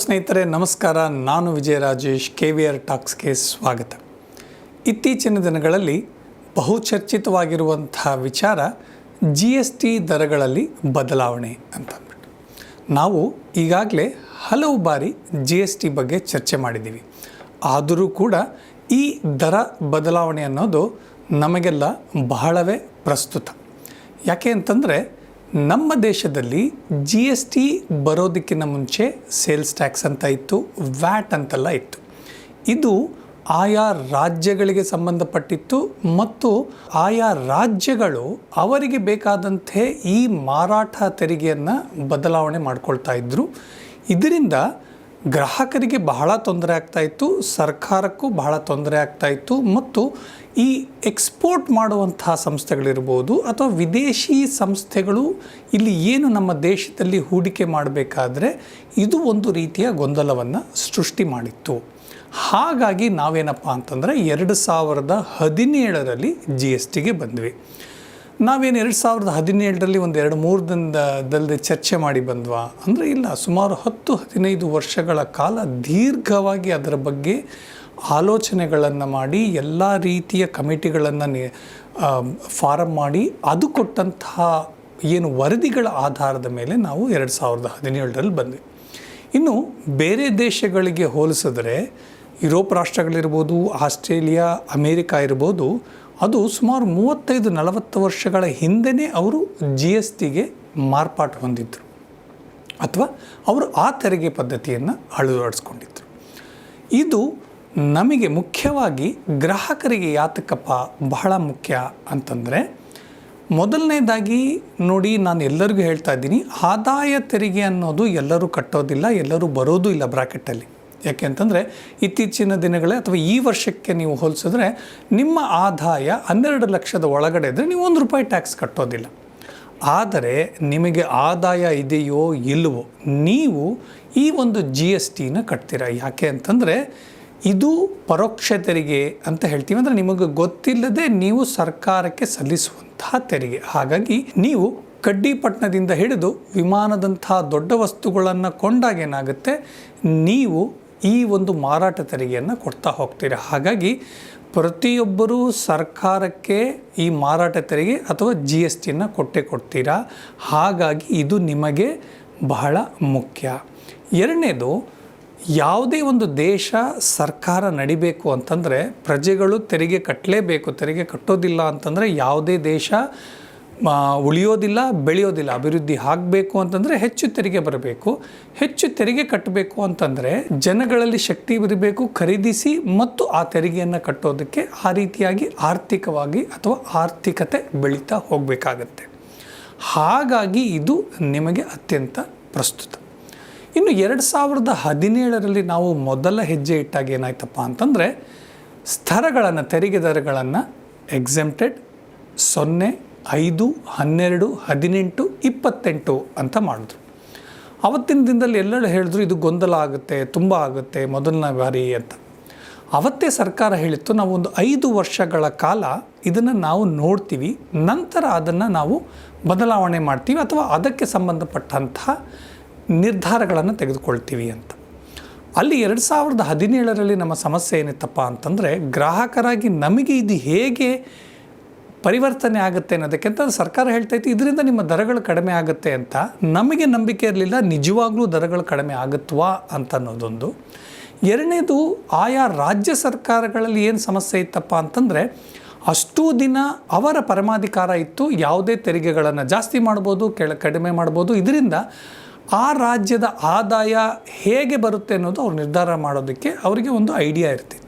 ಸ್ನೇಹಿತರೆ, ನಮಸ್ಕಾರ. ನಾನು Vijaya Rajesh K V R ಟಾಕ್ಸ್ಗೆ ಸ್ವಾಗತ. ಇತ್ತೀಚಿನ ದಿನಗಳಲ್ಲಿ ಬಹುಚರ್ಚಿತವಾಗಿರುವಂತಹ ವಿಚಾರ ಜಿ ಎಸ್ ಟಿ ದರಗಳಲ್ಲಿ ಬದಲಾವಣೆ ಅಂತ ಅಂದ್ಬಿಟ್ಟು. ನಾವು ಈಗಾಗಲೇ ಹಲವು ಬಾರಿ ಜಿ ಎಸ್ ಟಿ ಬಗ್ಗೆ ಚರ್ಚೆ ಮಾಡಿದ್ದೀವಿ. ಆದರೂ ಕೂಡ ಈ ದರ ಬದಲಾವಣೆ ಅನ್ನೋದು ನಮಗೆಲ್ಲ ಬಹಳವೇ ಪ್ರಸ್ತುತ. ಯಾಕೆ ಅಂತಂದರೆ ನಮ್ಮ ದೇಶದಲ್ಲಿ ಜಿ ಎಸ್ ಟಿ ಬರೋದಕ್ಕಿಂತ ಮುಂಚೆ ಸೇಲ್ಸ್ ಟ್ಯಾಕ್ಸ್ ಅಂತ ಇತ್ತು ವ್ಯಾಟ್ ಅಂತೆಲ್ಲ ಇತ್ತು. ಇದು ಆಯಾ ರಾಜ್ಯಗಳಿಗೆ ಸಂಬಂಧಪಟ್ಟಿತ್ತು ಮತ್ತು ಆಯಾ ರಾಜ್ಯಗಳು ಅವರಿಗೆ ಬೇಕಾದಂತೆ ಈ ಮಾರಾಟ ತೆರಿಗೆಯನ್ನು ಬದಲಾವಣೆ ಮಾಡ್ಕೊಳ್ತಾ ಇದ್ದರು ಇದರಿಂದ ಗ್ರಾಹಕರಿಗೆ ಬಹಳ ತೊಂದರೆ ಆಗ್ತಾ ಇತ್ತು, ಸರ್ಕಾರಕ್ಕೂ ಬಹಳ ತೊಂದರೆ ಆಗ್ತಾ ಇತ್ತು ಮತ್ತು ಈ ಎಕ್ಸ್ಪೋರ್ಟ್ ಮಾಡುವಂತಹ ಸಂಸ್ಥೆಗಳಿರ್ಬೋದು ಅಥವಾ ವಿದೇಶಿ ಸಂಸ್ಥೆಗಳು ಇಲ್ಲಿ ಏನು ನಮ್ಮ ದೇಶದಲ್ಲಿ ಹೂಡಿಕೆ ಮಾಡಬೇಕಾದ್ರೆ ಇದು ಒಂದು ರೀತಿಯ ಗೊಂದಲವನ್ನು ಸೃಷ್ಟಿ ಮಾಡಿತ್ತು. ಹಾಗಾಗಿ ನಾವೇನಪ್ಪ ಅಂತಂದರೆ ಎರಡು ಸಾವಿರದ ಹದಿನೇಳರಲ್ಲಿ ಜಿ ಎಸ್ ಟಿಗೆ ಬಂದ್ವಿ. ನಾವೇನು ಎರಡು ಸಾವಿರದ ಹದಿನೇಳರಲ್ಲಿ ಒಂದು ಎರಡು ಮೂರು ದಿನದಲ್ಲದೆ ಚರ್ಚೆ ಮಾಡಿ ಬಂದ್ವಾ? ಅಂದರೆ ಇಲ್ಲ, ಸುಮಾರು ಹತ್ತು, ಹದಿನೈದು ವರ್ಷಗಳ ಕಾಲ ದೀರ್ಘವಾಗಿ ಅದರ ಬಗ್ಗೆ ಆಲೋಚನೆಗಳನ್ನು ಮಾಡಿ, ಎಲ್ಲ ರೀತಿಯ ಕಮಿಟಿಗಳನ್ನು ಫಾರಮ್ ಮಾಡಿ, ಅದು ಕೊಟ್ಟಂತಹ ಏನು ವರದಿಗಳ ಆಧಾರದ ಮೇಲೆ ನಾವು ಎರಡು ಸಾವಿರದ ಹದಿನೇಳರಲ್ಲಿ ಬಂದ್ವಿ. ಇನ್ನು ಬೇರೆ ದೇಶಗಳಿಗೆ ಹೋಲಿಸಿದ್ರೆ, ಯುರೋಪ್ ರಾಷ್ಟ್ರಗಳಿರ್ಬೋದು, ಆಸ್ಟ್ರೇಲಿಯಾ, ಅಮೇರಿಕಾ ಇರ್ಬೋದು ಅದು ಸುಮಾರು ಮೂವತ್ತೈದು ನಲವತ್ತು ವರ್ಷಗಳ ಹಿಂದೆಯೇ ಅವರು ಜಿ ಎಸ್ ಟಿಗೆ ಮಾರ್ಪಾಟು ಹೊಂದಿದ್ದರು ಅಥವಾ ಅವರು ಆ ತೆರಿಗೆ ಪದ್ಧತಿಯನ್ನು ಅಳವಡಿಸ್ಕೊಂಡಿದ್ದರು ಇದು ನಮಗೆ ಮುಖ್ಯವಾಗಿ ಗ್ರಾಹಕರಿಗೆ ಯಾತಕಪ್ಪ ಬಹಳ ಮುಖ್ಯ ಅಂತಂದರೆ, ಮೊದಲನೇದಾಗಿ ನೋಡಿ ನಾನು ಎಲ್ಲರಿಗೂ ಹೇಳ್ತಾ ಇದ್ದೀನಿ, ಆದಾಯ ತೆರಿಗೆ ಅನ್ನೋದು ಎಲ್ಲರೂ ಕಟ್ಟೋದಿಲ್ಲ, ಎಲ್ಲರೂ ಬರೋದು ಇಲ್ಲ ಬ್ರಾಕೆಟಲ್ಲಿ. ಯಾಕೆ ಅಂತಂದರೆ ಇತ್ತೀಚಿನ ದಿನಗಳೇ ಅಥವಾ ಈ ವರ್ಷಕ್ಕೆ ನೀವು ಹೋಲಿಸಿದ್ರೆ ನಿಮ್ಮ ಆದಾಯ ಹನ್ನೆರಡು ಲಕ್ಷದ ಒಳಗಡೆ ಇದ್ದರೆ ನೀವು ಒಂದು ರೂಪಾಯಿ ಟ್ಯಾಕ್ಸ್ ಕಟ್ಟೋದಿಲ್ಲ. ಆದರೆ ನಿಮಗೆ ಆದಾಯ ಇದೆಯೋ ಇಲ್ಲವೋ ನೀವು ಈ ಒಂದು ಜಿ ಎಸ್ ಟಿನ ಕಟ್ತೀರ? ಯಾಕೆ ಅಂತಂದರೆ ಇದು ಪರೋಕ್ಷ ತೆರಿಗೆ ಅಂತ ಹೇಳ್ತೀವಿ. ಅಂದರೆ ನಿಮಗೆ ಗೊತ್ತಿಲ್ಲದೆ ನೀವು ಸರ್ಕಾರಕ್ಕೆ ಸಲ್ಲಿಸುವಂತಹ ತೆರಿಗೆ. ಹಾಗಾಗಿ ನೀವು ಕಡ್ಡಿಪಟ್ಟಣದಿಂದ ಹಿಡಿದು ವಿಮಾನದಂತಹ ದೊಡ್ಡ ವಸ್ತುಗಳನ್ನು ಕೊಂಡಾಗ ಏನಾಗುತ್ತೆ? ನೀವು ಈ ಒಂದು ಮಾರಾಟ ತೆರಿಗೆಯನ್ನು ಕೊಡ್ತಾ ಹೋಗ್ತೀರಾ? ಹಾಗಾಗಿ ಪ್ರತಿಯೊಬ್ಬರೂ ಸರ್ಕಾರಕ್ಕೆ ಈ ಮಾರಾಟ ತೆರಿಗೆ ಅಥವಾ ಜಿ ಎಸ್ ಟಿಯನ್ನು ಕೊಟ್ಟೆ ಕೊಡ್ತೀರಾ? ಹಾಗಾಗಿ ಇದು ನಿಮಗೆ ಬಹಳ ಮುಖ್ಯ. ಎರಡನೇದು, ಯಾವುದೇ ಒಂದು ದೇಶ ಸರ್ಕಾರ ನಡಿಬೇಕು ಅಂತಂದರೆ ಪ್ರಜೆಗಳು ತೆರಿಗೆ ಕಟ್ಟಲೇಬೇಕು ತೆರಿಗೆ ಕಟ್ಟೋದಿಲ್ಲ ಅಂತಂದರೆ ಯಾವುದೇ ದೇಶ ಉಳಿಯೋದಿಲ್ಲ, ಬೆಳೆಯೋದಿಲ್ಲ, ಅಭಿವೃದ್ಧಿ ಆಗಬೇಕು ಅಂತಂದರೆ ಹೆಚ್ಚು ತೆರಿಗೆ ಬರಬೇಕು. ಹೆಚ್ಚು ತೆರಿಗೆ ಕಟ್ಟಬೇಕು ಅಂತಂದರೆ ಜನಗಳಲ್ಲಿ ಶಕ್ತಿ ಬರಬೇಕು ಖರೀದಿಸಿ ಮತ್ತು ಆ ತೆರಿಗೆಯನ್ನು ಕಟ್ಟೋದಕ್ಕೆ ಆ ರೀತಿಯಾಗಿ ಆರ್ಥಿಕವಾಗಿ ಅಥವಾ ಆರ್ಥಿಕತೆ ಬೆಳೀತಾ ಹೋಗಬೇಕಾಗತ್ತೆ. ಹಾಗಾಗಿ ಇದು ನಿಮಗೆ ಅತ್ಯಂತ ಪ್ರಸ್ತುತ. ಇನ್ನು ಎರಡು ಸಾವಿರದ ಹದಿನೇಳರಲ್ಲಿ ನಾವು ಮೊದಲ ಹೆಜ್ಜೆ ಇಟ್ಟಾಗ ಏನಾಯ್ತಪ್ಪ ಅಂತಂದರೆ ಸ್ತರಗಳನ್ನು ತೆರಿಗೆ ದರಗಳನ್ನು ಎಕ್ಸೆಂಪ್ಟೆಡ್ ಸೊನ್ನೆ ಐದು, ಹನ್ನೆರಡು, ಹದಿನೆಂಟು, ಇಪ್ಪತ್ತೆಂಟು ಅಂತ ಮಾಡಿದ್ರು. ಅವತ್ತಿನ ದಿನದಲ್ಲಿ ಎಲ್ಲರೂ ಹೇಳಿದ್ರು, ಇದು ಗೊಂದಲ ಆಗುತ್ತೆ, ತುಂಬ ಆಗುತ್ತೆ, ಮೊದಲನೇ ಬಾರಿ ಅಂತ. ಅವತ್ತೇ ಸರ್ಕಾರ ಹೇಳಿತ್ತು, ನಾವು ಒಂದು ಐದು ವರ್ಷಗಳ ಕಾಲ ಇದನ್ನು ನಾವು ನೋಡ್ತೀವಿ, ನಂತರ ಅದನ್ನು ನಾವು ಬದಲಾವಣೆ ಮಾಡ್ತೀವಿ ಅಥವಾ ಅದಕ್ಕೆ ಸಂಬಂಧಪಟ್ಟಂತಹ ನಿರ್ಧಾರಗಳನ್ನು ತೆಗೆದುಕೊಳ್ತೀವಿ ಅಂತ. ಅಲ್ಲಿ ಎರಡು ಸಾವಿರದ ಹದಿನೇಳರಲ್ಲಿ ನಮ್ಮ ಸಮಸ್ಯೆ ಏನಿತ್ತಪ್ಪ ಅಂತಂದರೆ, ಗ್ರಾಹಕರಾಗಿ ನಮಗೆ ಇದು ಹೇಗೆ ಪರಿವರ್ತನೆ ಆಗುತ್ತೆ ಅನ್ನೋದಕ್ಕಿಂತ ಸರ್ಕಾರ ಹೇಳ್ತಾ ಇತ್ತು. ಇದರಿಂದ ನಿಮ್ಮ ದರಗಳು ಕಡಿಮೆ ಆಗುತ್ತೆ ಅಂತ ನಮಗೆ ನಂಬಿಕೆ ಇರಲಿಲ್ಲ. ನಿಜವಾಗ್ಲೂ ದರಗಳು ಕಡಿಮೆ ಆಗುತ್ತವಾ ಅಂತ ಅನ್ನೋದೊಂದು. ಎರಡನೇದು, ಆಯಾ ರಾಜ್ಯ ಸರ್ಕಾರಗಳಲ್ಲಿ ಏನು ಸಮಸ್ಯೆ ಇತ್ತಪ್ಪ ಅಂತಂದರೆ, ಅಷ್ಟೂ ದಿನ ಅವರ ಪರಮಾಧಿಕಾರ ಇತ್ತು. ಯಾವುದೇ ತೆರಿಗೆಗಳನ್ನು ಜಾಸ್ತಿ ಮಾಡ್ಬೋದು, ಕೆಳ, ಕಡಿಮೆ ಮಾಡ್ಬೋದು. ಇದರಿಂದ ಆ ರಾಜ್ಯದ ಆದಾಯ ಹೇಗೆ ಬರುತ್ತೆ ಅನ್ನೋದು ಅವ್ರು ನಿರ್ಧಾರ ಮಾಡೋದಕ್ಕೆ ಅವರಿಗೆ ಒಂದು ಐಡಿಯಾ ಇರ್ತಿತ್ತು.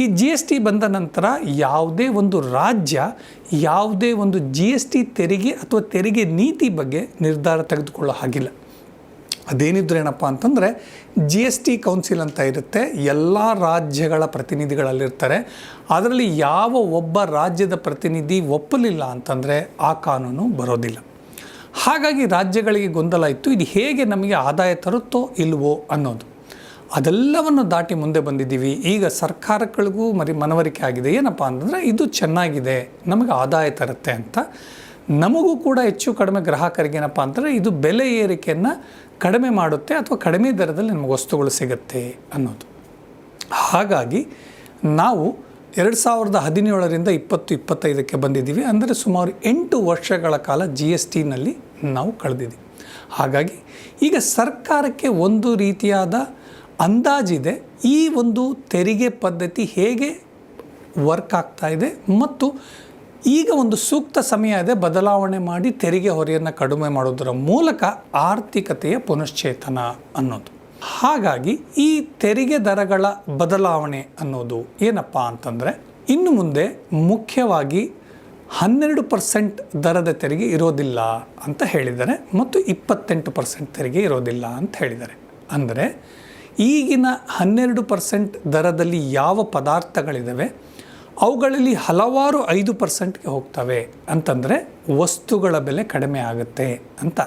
ಈ ಜಿ ಎಸ್ ಟಿ ಬಂದ ನಂತರ ಯಾವುದೇ ಒಂದು ರಾಜ್ಯ, ಯಾವುದೇ ಒಂದು ಜಿ ಎಸ್ ಟಿ ತೆರಿಗೆ ಅಥವಾ ತೆರಿಗೆ ನೀತಿ ಬಗ್ಗೆ ನಿರ್ಧಾರ ತೆಗೆದುಕೊಳ್ಳೋ ಹಾಗಿಲ್ಲ. ಅದೇನಿದ್ರು ಏನಪ್ಪ ಅಂತಂದರೆ ಜಿ ಎಸ್ ಟಿ ಕೌನ್ಸಿಲ್ ಅಂತ ಇರುತ್ತೆ, ಎಲ್ಲ ರಾಜ್ಯಗಳ ಪ್ರತಿನಿಧಿಗಳಲ್ಲಿರ್ತಾರೆ. ಅದರಲ್ಲಿ ಯಾವ ಒಬ್ಬ ರಾಜ್ಯದ ಪ್ರತಿನಿಧಿ ಒಪ್ಪಲಿಲ್ಲ ಅಂತಂದರೆ ಆ ಕಾನೂನು ಬರೋದಿಲ್ಲ. ಹಾಗಾಗಿ ರಾಜ್ಯಗಳಿಗೆ ಗೊಂದಲ ಇತ್ತು. ಇದು ಹೇಗೆ ನಮಗೆ ಆದಾಯ ತರುತ್ತೋ ಇಲ್ವೋ ಅನ್ನೋದು. ಅದೆಲ್ಲವನ್ನು ದಾಟಿ ಮುಂದೆ ಬಂದಿದ್ದೀವಿ. ಈಗ ಸರ್ಕಾರಗಳಿಗೂ ಮರಿ ಮನವರಿಕೆ ಆಗಿದೆ. ಏನಪ್ಪ ಅಂತಂದರೆ ಇದು ಚೆನ್ನಾಗಿದೆ. ನಮಗೆ ಆದಾಯ ತರುತ್ತೆ ಅಂತ. ನಮಗೂ ಕೂಡ ಹೆಚ್ಚು ಕಡಿಮೆ ಗ್ರಾಹಕರಿಗೆ ಏನಪ್ಪ ಅಂತಂದರೆ ಇದು ಬೆಲೆ ಏರಿಕೆಯನ್ನು ಕಡಿಮೆ ಮಾಡುತ್ತೆ ಅಥವಾ ಕಡಿಮೆ ದರದಲ್ಲಿ ನಮಗೆ ವಸ್ತುಗಳು ಸಿಗುತ್ತೆ ಅನ್ನೋದು. ಹಾಗಾಗಿ ನಾವು ಎರಡು ಸಾವಿರದ ಹದಿನೇಳರಿಂದ ಇಪ್ಪತ್ತು ಇಪ್ಪತ್ತೈದಕ್ಕೆ ಬಂದಿದ್ದೀವಿ. ಅಂದರೆ ಸುಮಾರು ಎಂಟು ವರ್ಷಗಳ ಕಾಲ ಜಿ ಎಸ್ ಟಿನಲ್ಲಿ ನಾವು ಕಳೆದಿದ್ದೀವಿ. ಹಾಗಾಗಿ ಈಗ ಸರ್ಕಾರಕ್ಕೆ ಒಂದು ರೀತಿಯಾದ ಅಂದಾಜಿದೆ ಈ ಒಂದು ತೆರಿಗೆ ಪದ್ಧತಿ ಹೇಗೆ ವರ್ಕ್ ಆಗ್ತಾ ಇದೆ ಮತ್ತು ಈಗ ಒಂದು ಸೂಕ್ತ ಸಮಯ ಇದೆ ಬದಲಾವಣೆ ಮಾಡಿ ತೆರಿಗೆ ಹೊರೆಯನ್ನು ಕಡಿಮೆ ಮಾಡೋದರ ಮೂಲಕ ಆರ್ಥಿಕತೆಯ ಪುನಶ್ಚೇತನ ಅನ್ನೋದು. ಹಾಗಾಗಿ ಈ ತೆರಿಗೆ ದರಗಳ ಬದಲಾವಣೆ ಅನ್ನೋದು ಏನಪ್ಪ ಅಂತಂದರೆ ಇನ್ನು ಮುಂದೆ ಮುಖ್ಯವಾಗಿ ಹನ್ನೆರಡು ಪರ್ಸೆಂಟ್ ದರದ ತೆರಿಗೆ ಇರೋದಿಲ್ಲ ಅಂತ ಹೇಳಿದ್ದಾರೆ ಮತ್ತು ಇಪ್ಪತ್ತೆಂಟು ಪರ್ಸೆಂಟ್ ತೆರಿಗೆ ಇರೋದಿಲ್ಲ ಅಂತ ಹೇಳಿದ್ದಾರೆ. ಅಂದರೆ ಈಗಿನ ಹನ್ನೆರಡು ಪರ್ಸೆಂಟ್ ದರದಲ್ಲಿ ಯಾವ ಪದಾರ್ಥಗಳಿದ್ದಾವೆ, ಅವುಗಳಲ್ಲಿ ಹಲವಾರು ಐದು ಪರ್ಸೆಂಟ್ಗೆ ಹೋಗ್ತವೆ ಅಂತಂದರೆ ವಸ್ತುಗಳ ಬೆಲೆ ಕಡಿಮೆ ಆಗುತ್ತೆ ಅಂತ.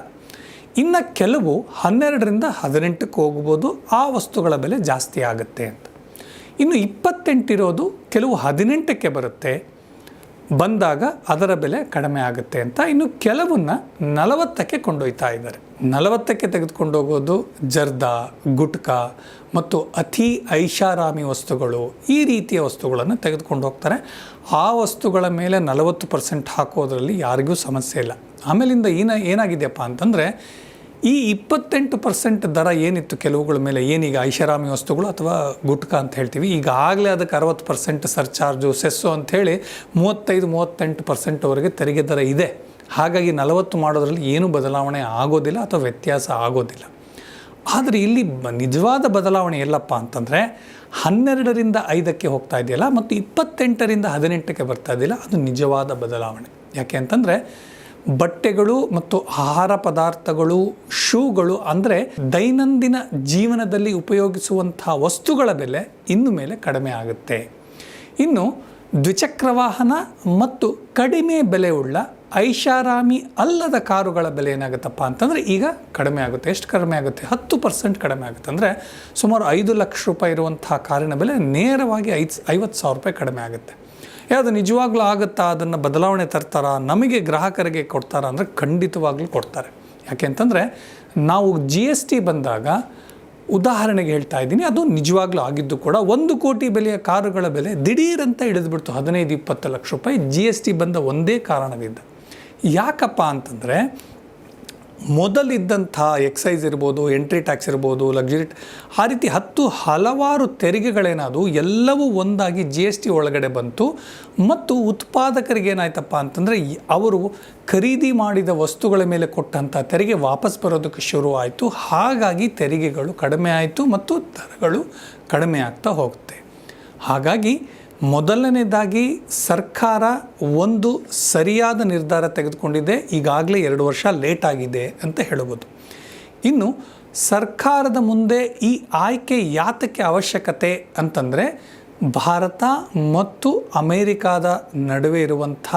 ಇನ್ನು ಕೆಲವು ಹನ್ನೆರಡರಿಂದ ಹದಿನೆಂಟಕ್ಕೆ ಹೋಗ್ಬೋದು, ಆ ವಸ್ತುಗಳ ಬೆಲೆ ಜಾಸ್ತಿ ಆಗುತ್ತೆ ಅಂತ. ಇನ್ನು ಇಪ್ಪತ್ತೆಂಟಿರೋದು ಕೆಲವು ಹದಿನೆಂಟಕ್ಕೆ ಬರುತ್ತೆ ಬಂದಾಗ ಅದರ ಬೆಲೆ ಕಡಿಮೆ ಆಗುತ್ತೆ ಅಂತ ಇನ್ನು ಕೆಲವನ್ನ ನಲವತ್ತಕ್ಕೆ ಕೊಂಡೊಯ್ತಾ ಇದ್ದಾರೆ. ನಲವತ್ತಕ್ಕೆ ತೆಗೆದುಕೊಂಡು ಹೋಗೋದು ಜರ್ದಾ, ಗುಟ್ಕಾ ಮತ್ತು ಅತಿ ಐಷಾರಾಮಿ ವಸ್ತುಗಳು ಈ ರೀತಿಯ ವಸ್ತುಗಳನ್ನು ತೆಗೆದುಕೊಂಡು ಹೋಗ್ತಾರೆ. ಆ ವಸ್ತುಗಳ ಮೇಲೆ ನಲವತ್ತು ಪರ್ಸೆಂಟ್ ಹಾಕೋದ್ರಲ್ಲಿ ಯಾರಿಗೂ ಸಮಸ್ಯೆ ಇಲ್ಲ. ಆಮೇಲಿಂದ ಏನ ಏನಾಗಿದೆಯಪ್ಪ ಅಂತಂದರೆ ಈ ಇಪ್ಪತ್ತೆಂಟು ಪರ್ಸೆಂಟ್ ದರ ಏನಿತ್ತು ಕೆಲವುಗಳ ಮೇಲೆ? ಏನೀಗ ಐಷಾರಾಮಿ ವಸ್ತುಗಳು ಅಥವಾ ಗುಟ್ಕಾ ಅಂತ ಹೇಳ್ತೀವಿ? ಈಗಾಗಲೇ ಅದಕ್ಕೆ ಅರವತ್ತು ಪರ್ಸೆಂಟ್ ಸರ್ಚಾರ್ಜು, ಸೆಸ್ಸು ಅಂಥೇಳಿ ಮೂವತ್ತೈದು, ಮೂವತ್ತೆಂಟು ಪರ್ಸೆಂಟ್ವರೆಗೆ ತೆರಿಗೆ ದರ ಇದೆ. ಹಾಗಾಗಿ ನಲವತ್ತು ಮಾಡೋದ್ರಲ್ಲಿ ಏನೂ ಬದಲಾವಣೆ ಆಗೋದಿಲ್ಲ ಅಥವಾ ವ್ಯತ್ಯಾಸ ಆಗೋದಿಲ್ಲ. ಆದರೆ ಇಲ್ಲಿ ನಿಜವಾದ ಬದಲಾವಣೆ ಎಲ್ಲಪ್ಪ ಅಂತಂದರೆ, ಹನ್ನೆರಡರಿಂದ ಐದಕ್ಕೆ ಹೋಗ್ತಾ ಇದೆಯಲ್ಲ, ಮತ್ತು ಇಪ್ಪತ್ತೆಂಟರಿಂದ ಹದಿನೆಂಟಕ್ಕೆ ಬರ್ತಾ ಇದೆಯಲ್ಲ, ಅದು ನಿಜವಾದ ಬದಲಾವಣೆ. ಯಾಕೆ ಅಂತಂದರೆ ಬಟ್ಟೆಗಳು ಮತ್ತು ಆಹಾರ ಪದಾರ್ಥಗಳು, ಶೂಗಳು ಅಂದರೆ ದೈನಂದಿನ ಜೀವನದಲ್ಲಿ ಉಪಯೋಗಿಸುವಂತಹ ವಸ್ತುಗಳ ಬೆಲೆ ಇನ್ನು ಮೇಲೆ ಕಡಿಮೆ ಆಗುತ್ತೆ. ಇನ್ನು ದ್ವಿಚಕ್ರ ವಾಹನ ಮತ್ತು ಕಡಿಮೆ ಬೆಲೆ ಐಷಾರಾಮಿ ಅಲ್ಲದ ಕಾರುಗಳ ಬೆಲೆ ಏನಾಗುತ್ತಪ್ಪ ಅಂತಂದರೆ ಈಗ ಕಡಿಮೆ ಆಗುತ್ತೆ. ಎಷ್ಟು ಕಡಿಮೆ ಆಗುತ್ತೆ? ಹತ್ತು ಪರ್ಸೆಂಟ್ ಕಡಿಮೆ ಆಗುತ್ತೆ. ಅಂದರೆ ಸುಮಾರು ಐದು ಲಕ್ಷ ರೂಪಾಯಿ ಇರುವಂತಹ ಕಾರಿನ ಬೆಲೆ ನೇರವಾಗಿ ಐದು, ಐವತ್ತು ಸಾವಿರ ರೂಪಾಯಿ ಕಡಿಮೆ ಆಗುತ್ತೆ. ಯಾವುದು ನಿಜವಾಗ್ಲೂ ಆಗುತ್ತಾ? ಅದನ್ನು ಬದಲಾವಣೆ ತರ್ತಾರಾ? ನಮಗೆ ಗ್ರಾಹಕರಿಗೆ ಕೊಡ್ತಾರಾ ಅಂದರೆ ಖಂಡಿತವಾಗ್ಲೂ ಕೊಡ್ತಾರೆ. ಯಾಕೆ ಅಂತಂದರೆ, ನಾವು ಜಿ ಎಸ್ ಟಿ ಬಂದಾಗ ಉದಾಹರಣೆಗೆ ಹೇಳ್ತಾ ಇದ್ದೀನಿ, ಅದು ನಿಜವಾಗ್ಲೂ ಆಗಿದ್ದು ಕೂಡ ಒಂದು ಕೋಟಿ ಬೆಲೆಯ ಕಾರುಗಳ ಬೆಲೆ ದಿಢೀರಂತ ಹಿಡಿದ್ಬಿಡ್ತು. ಹದಿನೈದು, ಇಪ್ಪತ್ತು ಲಕ್ಷ ರೂಪಾಯಿ ಜಿ ಎಸ್ ಟಿ ಬಂದ ಒಂದೇ ಕಾರಣದಿಂದ. ಯಾಕಪ್ಪ ಅಂತಂದರೆ ಮೊದಲಿದ್ದಂಥ ಎಕ್ಸೈಸ್ ಇರ್ಬೋದು, ಎಂಟ್ರಿ ಟ್ಯಾಕ್ಸ್ ಇರ್ಬೋದು, ಲಕ್ಸುರಿ ಆ ರೀತಿ ಹತ್ತು ಹಲವಾರು ತೆರಿಗೆಗಳೇನಾದವು ಎಲ್ಲವೂ ಒಂದಾಗಿ ಜಿ ಎಸ್ ಟಿ ಒಳಗಡೆ ಬಂತು. ಮತ್ತು ಉತ್ಪಾದಕರಿಗೆ ಏನಾಯ್ತಪ್ಪ ಅಂತಂದರೆ ಅವರು ಖರೀದಿ ಮಾಡಿದ ವಸ್ತುಗಳ ಮೇಲೆ ಕೊಟ್ಟಂಥ ತೆರಿಗೆ ವಾಪಸ್ ಬರೋದಕ್ಕೆ ಶುರು ಆಯಿತು. ಹಾಗಾಗಿ ತೆರಿಗೆಗಳು ಕಡಿಮೆ ಆಯಿತು ಮತ್ತು ದರಗಳು ಕಡಿಮೆ ಆಗ್ತಾ ಹೋಗುತ್ತೆ. ಹಾಗಾಗಿ ಮೊದಲನೇದಾಗಿ ಸರ್ಕಾರ ಒಂದು ಸರಿಯಾದ ನಿರ್ಧಾರ ತೆಗೆದುಕೊಂಡಿದೆ, ಈಗಾಗಲೇ ಎರಡು ವರ್ಷ ಲೇಟ್ ಆಗಿದೆ ಅಂತ ಹೇಳಬಹುದು. ಇನ್ನು ಸರ್ಕಾರದ ಮುಂದೆ ಈ ಆಯ್ಕೆ ಯಾತಕ್ಕೆ ಅವಶ್ಯಕತೆ ಅಂತಂದರೆ, ಭಾರತ ಮತ್ತು ಅಮೇರಿಕಾದ ನಡುವೆ ಇರುವಂಥ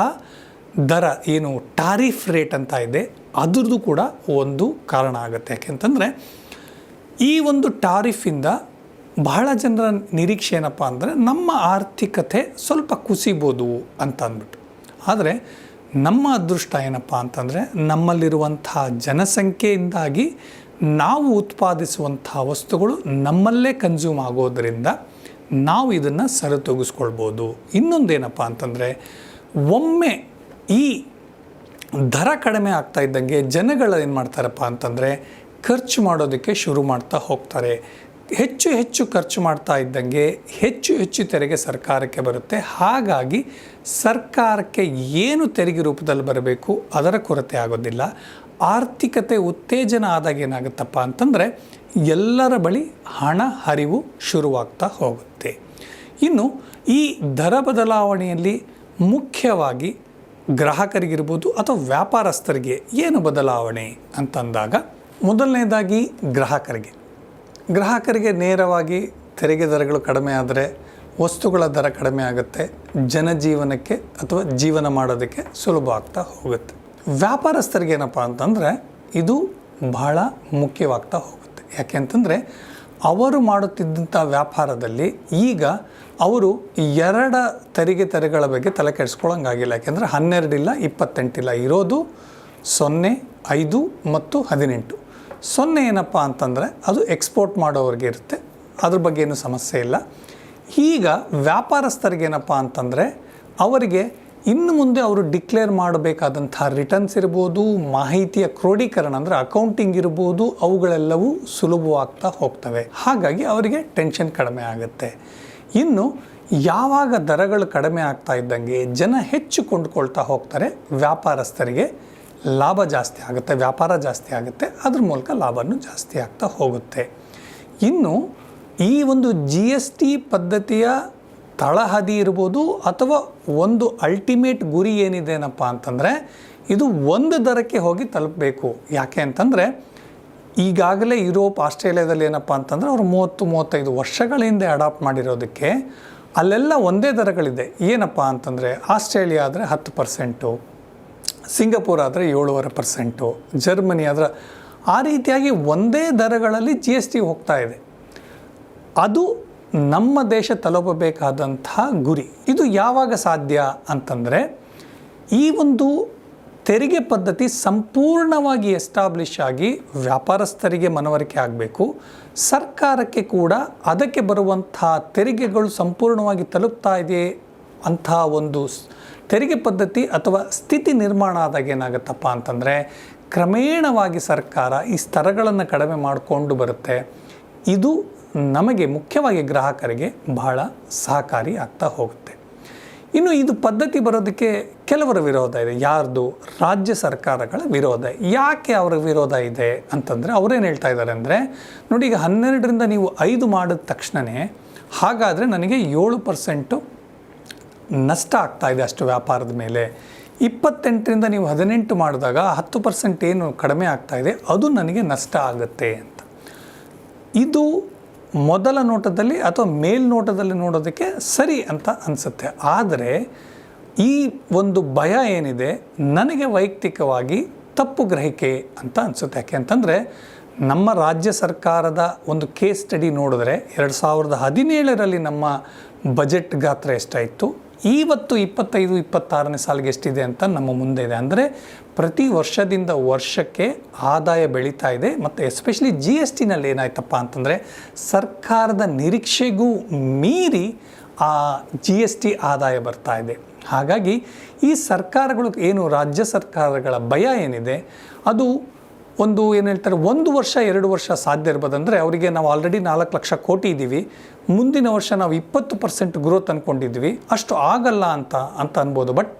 ದರ ಏನು ಟಾರಿಫ್ ರೇಟ್ ಅಂತ ಇದೆ, ಅದರದ್ದು ಕೂಡ ಒಂದು ಕಾರಣ ಆಗುತ್ತೆ. ಯಾಕೆಂತಂದರೆ, ಈ ಒಂದು ಟಾರಿಫಿಂದ ಬಹಳ ಜನರ ನಿರೀಕ್ಷೆ ಏನಪ್ಪ ಅಂದರೆ ನಮ್ಮ ಆರ್ಥಿಕತೆ ಸ್ವಲ್ಪ ಕುಸಿಬೋದು ಅಂತ ಅಂದ್ಬಿಟ್ಟು. ಆದರೆ ನಮ್ಮ ಅದೃಷ್ಟ ಏನಪ್ಪ ಅಂತಂದರೆ ನಮ್ಮಲ್ಲಿರುವಂಥ ಜನಸಂಖ್ಯೆಯಿಂದಾಗಿ ನಾವು ಉತ್ಪಾದಿಸುವಂಥ ವಸ್ತುಗಳು ನಮ್ಮಲ್ಲೇ ಕನ್ಸ್ಯೂಮ್ ಆಗೋದರಿಂದ ನಾವು ಇದನ್ನು ಸರಿತೂಗಿಸ್ಕೊಳ್ಬೋದು. ಇನ್ನೊಂದೇನಪ್ಪ ಅಂತಂದರೆ ಒಮ್ಮೆ ಈ ದರ ಕಡಿಮೆ ಆಗ್ತಾ ಇದ್ದಂಗೆ ಜನಗಳು ಏನು ಮಾಡ್ತಾರಪ್ಪ ಅಂತಂದರೆ ಖರ್ಚು ಮಾಡೋದಕ್ಕೆ ಶುರು ಮಾಡ್ತಾ ಹೋಗ್ತಾರೆ. ಹೆಚ್ಚು ಹೆಚ್ಚು ಖರ್ಚು ಮಾಡ್ತಾ ಇದ್ದಂಗೆ ಹೆಚ್ಚು ಹೆಚ್ಚು ತೆರಿಗೆ ಸರ್ಕಾರಕ್ಕೆ ಬರುತ್ತೆ. ಹಾಗಾಗಿ ಸರ್ಕಾರಕ್ಕೆ ಏನು ತೆರಿಗೆ ರೂಪದಲ್ಲಿ ಬರಬೇಕು ಅದರ ಕೊರತೆ ಆಗೋದಿಲ್ಲ. ಆರ್ಥಿಕತೆ ಉತ್ತೇಜನ ಆದಾಗ ಏನಾಗುತ್ತಪ್ಪ ಅಂತಂದರೆ ಎಲ್ಲರ ಬಳಿ ಹಣ ಹರಿವು ಶುರುವಾಗ್ತಾ ಹೋಗುತ್ತೆ. ಇನ್ನು ಈ ದರ ಬದಲಾವಣೆಯಲ್ಲಿ ಮುಖ್ಯವಾಗಿ ಗ್ರಾಹಕರಿಗಿರ್ಬೋದು ಅಥವಾ ವ್ಯಾಪಾರಸ್ಥರಿಗೆ ಏನು ಬದಲಾವಣೆ ಅಂತಂದಾಗ, ಮೊದಲನೇದಾಗಿ ಗ್ರಾಹಕರಿಗೆ. ಗ್ರಾಹಕರಿಗೆ ನೇರವಾಗಿ ತೆರಿಗೆ ದರಗಳು ಕಡಿಮೆ ಆದರೆ ವಸ್ತುಗಳ ದರ ಕಡಿಮೆ ಆಗುತ್ತೆ, ಜನಜೀವನಕ್ಕೆ ಅಥವಾ ಜೀವನ ಮಾಡೋದಕ್ಕೆ ಸುಲಭ ಆಗ್ತಾ ಹೋಗುತ್ತೆ. ವ್ಯಾಪಾರಸ್ಥರಿಗೆ ಏನಪ್ಪ ಅಂತಂದರೆ ಇದು ಬಹಳ ಮುಖ್ಯವಾಗ್ತಾ ಹೋಗುತ್ತೆ. ಯಾಕೆ ಅಂತಂದರೆ ಅವರು ಮಾಡುತ್ತಿದ್ದಂಥ ವ್ಯಾಪಾರದಲ್ಲಿ ಈಗ ಅವರು ಎರಡ ತೆರಿಗೆ ತೆರೆಗಳ ಬಗ್ಗೆ ತಲೆ ಕೆಡಿಸ್ಕೊಳ್ಳೋಂಗಾಗಿಲ್ಲ. ಯಾಕೆಂದರೆ ಹನ್ನೆರಡಿಲ್ಲ, ಇಪ್ಪತ್ತೆಂಟಿಲ್ಲ, ಇರೋದು ಸೊನ್ನೆ, ಐದು ಮತ್ತು ಹದಿನೆಂಟು. ಸೊನ್ನೆ ಏನಪ್ಪ ಅಂತಂದರೆ ಅದು ಎಕ್ಸ್ಪೋರ್ಟ್ ಮಾಡೋವ್ರಿಗೆ ಇರುತ್ತೆ. ಅದ್ರ ಬಗ್ಗೆ ಏನು ಸಮಸ್ಯೆ ಇಲ್ಲ. ಈಗ ವ್ಯಾಪಾರಸ್ಥರಿಗೆ ಏನಪ್ಪ ಅಂತಂದರೆ ಅವರಿಗೆ ಇನ್ನು ಮುಂದೆ ಅವರು ಡಿಕ್ಲೇರ್ ಮಾಡಬೇಕಾದಂಥ ರಿಟರ್ನ್ಸ್ ಇರ್ಬೋದು, ಮಾಹಿತಿಯ ಕ್ರೋಢೀಕರಣ ಅಂದರೆ ಅಕೌಂಟಿಂಗ್ ಇರ್ಬೋದು, ಅವುಗಳೆಲ್ಲವೂ ಸುಲಭವಾಗ್ತಾ ಹೋಗ್ತವೆ. ಹಾಗಾಗಿ ಅವರಿಗೆ ಟೆನ್ಷನ್ ಕಡಿಮೆ ಆಗುತ್ತೆ. ಇನ್ನು ಯಾವಾಗ ದರಗಳು ಕಡಿಮೆ ಆಗ್ತಾ ಇದ್ದಂಗೆ ಜನ ಹೆಚ್ಚು ಕೊಂಡ್ಕೊಳ್ತಾ ಹೋಗ್ತಾರೆ ವ್ಯಾಪಾರಸ್ಥರಿಗೆ ಲಾಭ ಜಾಸ್ತಿ ಆಗುತ್ತೆ, ವ್ಯಾಪಾರ ಜಾಸ್ತಿ ಆಗುತ್ತೆ, ಅದ್ರ ಮೂಲಕ ಲಾಭನೂ ಜಾಸ್ತಿ ಆಗ್ತಾ ಹೋಗುತ್ತೆ. ಇನ್ನು ಈ ಒಂದು ಜಿ ಎಸ್ ಟಿ ಪದ್ಧತಿಯ ತಳಹದಿ ಇರ್ಬೋದು ಅಥವಾ ಒಂದು ಅಲ್ಟಿಮೇಟ್ ಗುರಿ ಏನಿದೆನಪ್ಪ ಅಂತಂದರೆ, ಇದು ಒಂದು ದರಕ್ಕೆ ಹೋಗಿ ತಲುಪಬೇಕು. ಯಾಕೆ ಅಂತಂದರೆ, ಈಗಾಗಲೇ ಯುರೋಪ್, ಆಸ್ಟ್ರೇಲಿಯಾದಲ್ಲಿ ಏನಪ್ಪ ಅಂತಂದರೆ, ಅವರು ಮೂವತ್ತು, ಮೂವತ್ತೈದು ವರ್ಷಗಳ ಹಿಂದೆ ಅಡಾಪ್ಟ್ ಮಾಡಿರೋದಕ್ಕೆ ಅಲ್ಲೆಲ್ಲ ಒಂದೇ ದರಗಳಿದೆ. ಏನಪ್ಪ ಅಂತಂದರೆ, ಆಸ್ಟ್ರೇಲಿಯಾ ಆದರೆ ಹತ್ತು ಪರ್ಸೆಂಟು ಸಿಂಗಪೂರ್ ಆದರೆ ಏಳುವರೆ ಪರ್ಸೆಂಟು, ಜರ್ಮನಿ ಆದರೆ ಆ ರೀತಿಯಾಗಿ ಒಂದೇ ದರಗಳಲ್ಲಿ ಜಿ ಎಸ್ ಟಿ ಹೋಗ್ತಾ ಇದೆ. ಅದು ನಮ್ಮ ದೇಶ ತಲುಪಬೇಕಾದಂಥ ಗುರಿ. ಇದು ಯಾವಾಗ ಸಾಧ್ಯ ಅಂತಂದರೆ, ಈ ಒಂದು ತೆರಿಗೆ ಪದ್ಧತಿ ಸಂಪೂರ್ಣವಾಗಿ ಎಸ್ಟಾಬ್ಲಿಷ್ ಆಗಿ ವ್ಯಾಪಾರಸ್ಥರಿಗೆ ಮನವರಿಕೆ ಆಗಬೇಕು. ಸರ್ಕಾರಕ್ಕೆ ಕೂಡ ಅದಕ್ಕೆ ಬರುವಂಥ ತೆರಿಗೆಗಳು ಸಂಪೂರ್ಣವಾಗಿ ತಲುಪ್ತಾ ಇದೆ ಅಂಥ ಒಂದು ತೆರಿಗೆ ಪದ್ಧತಿ ಅಥವಾ ಸ್ಥಿತಿ ನಿರ್ಮಾಣ ಆದಾಗ ಏನಾಗುತ್ತಪ್ಪ ಅಂತಂದರೆ ಕ್ರಮೇಣವಾಗಿ ಸರ್ಕಾರ ಈ ಸ್ತರಗಳನ್ನು ಕಡಿಮೆ ಮಾಡಿಕೊಂಡು ಬರುತ್ತೆ. ಇದು ನಮಗೆ ಮುಖ್ಯವಾಗಿ ಗ್ರಾಹಕರಿಗೆ ಬಹಳ ಸಹಕಾರಿ ಆಗ್ತಾ ಹೋಗುತ್ತೆ. ಇನ್ನು ಇದು ಪದ್ಧತಿ ಬರೋದಕ್ಕೆ ಕೆಲವರ ವಿರೋಧ ಇದೆ. ಯಾರ್ದು? ರಾಜ್ಯ ಸರ್ಕಾರಗಳ ವಿರೋಧ. ಯಾಕೆ ಅವರ ವಿರೋಧ ಇದೆ ಅಂತಂದರೆ ಅವರೇನು ಹೇಳ್ತಾ ಇದ್ದಾರೆ ಅಂದರೆ, ನೋಡಿ ಈಗ ಹನ್ನೆರಡರಿಂದ ನೀವು ಐದು ಮಾಡಿದ ತಕ್ಷಣವೇ ಹಾಗಾದರೆ ನನಗೆ ಏಳು ಪರ್ಸೆಂಟು ನಷ್ಟ ಆಗ್ತಾ ಇದೆ ಅಷ್ಟು ವ್ಯಾಪಾರದ ಮೇಲೆ. ಇಪ್ಪತ್ತೆಂಟರಿಂದ ನೀವು ಹದಿನೆಂಟು ಮಾಡಿದಾಗ ಹತ್ತು ಪರ್ಸೆಂಟ್ ಏನು ಕಡಿಮೆ ಆಗ್ತಾ ಇದೆ, ಅದು ನನಗೆ ನಷ್ಟ ಆಗುತ್ತೆ ಅಂತ. ಇದು ಮೊದಲ ನೋಟದಲ್ಲಿ ಅಥವಾ ಮೇಲ್ನೋಟದಲ್ಲಿ ನೋಡೋದಕ್ಕೆ ಸರಿ ಅಂತ ಅನಿಸುತ್ತೆ. ಆದರೆ ಈ ಒಂದು ಭಯ ಏನಿದೆ, ನನಗೆ ವೈಯಕ್ತಿಕವಾಗಿ ತಪ್ಪು ಗ್ರಹಿಕೆ ಅಂತ ಅನಿಸುತ್ತೆ. ಯಾಕೆ ಅಂತಂದರೆ ನಮ್ಮ ರಾಜ್ಯ ಸರ್ಕಾರದ ಒಂದು ಕೇಸ್ ಸ್ಟಡಿ ನೋಡಿದ್ರೆ ಎರಡು ಸಾವಿರದ ಹದಿನೇಳರಲ್ಲಿ ನಮ್ಮ ಬಜೆಟ್ ಗಾತ್ರ ಎಷ್ಟಾಯಿತು? ಇವತ್ತು ಇಪ್ಪತ್ತೈದು, ಇಪ್ಪತ್ತಾರನೇ ಸಾಲಿಗೆ ಎಷ್ಟಿದೆ ಅಂತ ನಮ್ಮ ಮುಂದೆ ಇದೆ. ಅಂದರೆ ಪ್ರತಿ ವರ್ಷದಿಂದ ವರ್ಷಕ್ಕೆ ಆದಾಯ ಬೆಳೀತಾ ಇದೆ. ಮತ್ತು ಎಸ್ಪೆಷಲಿ ಜಿ ಎಸ್ ಟಿನಲ್ಲಿ ಏನಾಯ್ತಪ್ಪ ಅಂತಂದರೆ ಸರ್ಕಾರದ ನಿರೀಕ್ಷೆಗೂ ಮೀರಿ ಆ ಜಿ ಎಸ್ ಟಿ ಆದಾಯ ಬರ್ತಾ ಇದೆ. ಹಾಗಾಗಿ ಈ ಸರ್ಕಾರಗಳು ಏನು ರಾಜ್ಯ ಸರ್ಕಾರಗಳ ಭಯ ಏನಿದೆ, ಅದು ಒಂದು ಏನು ಹೇಳ್ತಾರೆ, ಒಂದು ವರ್ಷ, ಎರಡು ವರ್ಷ ಸಾಧ್ಯ ಇರ್ಬೋದಂದ್ರೆ ಅವರಿಗೆ ನಾವು ಆಲ್ರೆಡಿ ನಾಲ್ಕು ಲಕ್ಷ ಕೋಟಿ ಇದ್ದೀವಿ. ಮುಂದಿನ ವರ್ಷ ನಾವು ಇಪ್ಪತ್ತು ಪರ್ಸೆಂಟ್ ಗ್ರೋತ್ ಅಂದ್ಕೊಂಡಿದ್ವಿ ಅಷ್ಟು ಆಗಲ್ಲ ಅಂತ ಅಂತ ಅನ್ಬೋದು. ಬಟ್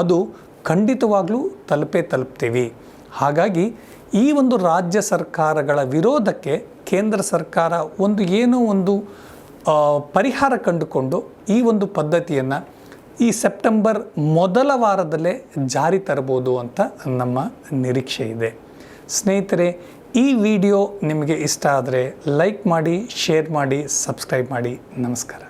ಅದು ಖಂಡಿತವಾಗಲೂ ತಲುಪೇ ತಲುಪ್ತೀವಿ. ಹಾಗಾಗಿ ಈ ಒಂದು ರಾಜ್ಯ ಸರ್ಕಾರಗಳ ವಿರೋಧಕ್ಕೆ ಕೇಂದ್ರ ಸರ್ಕಾರ ಒಂದು ಏನೋ ಒಂದು ಪರಿಹಾರ ಕಂಡುಕೊಂಡು ಈ ಒಂದು ಪದ್ಧತಿಯನ್ನು ಈ ಸೆಪ್ಟೆಂಬರ್ ಮೊದಲ ವಾರದಲ್ಲೇ ಜಾರಿ ತರಬಹುದು ಅಂತ ನಮ್ಮ ನಿರೀಕ್ಷೆ ಇದೆ. ಸ್ನೇಹಿತರೆ ಈ ವಿಡಿಯೋ ನಿಮಗೆ ಇಷ್ಟ ಆದರೆ ಲೈಕ್ ಮಾಡಿ ಶೇರ್ ಮಾಡಿ ಸಬ್ಸ್ಕ್ರೈಬ್ ಮಾಡಿ. ನಮಸ್ಕಾರ.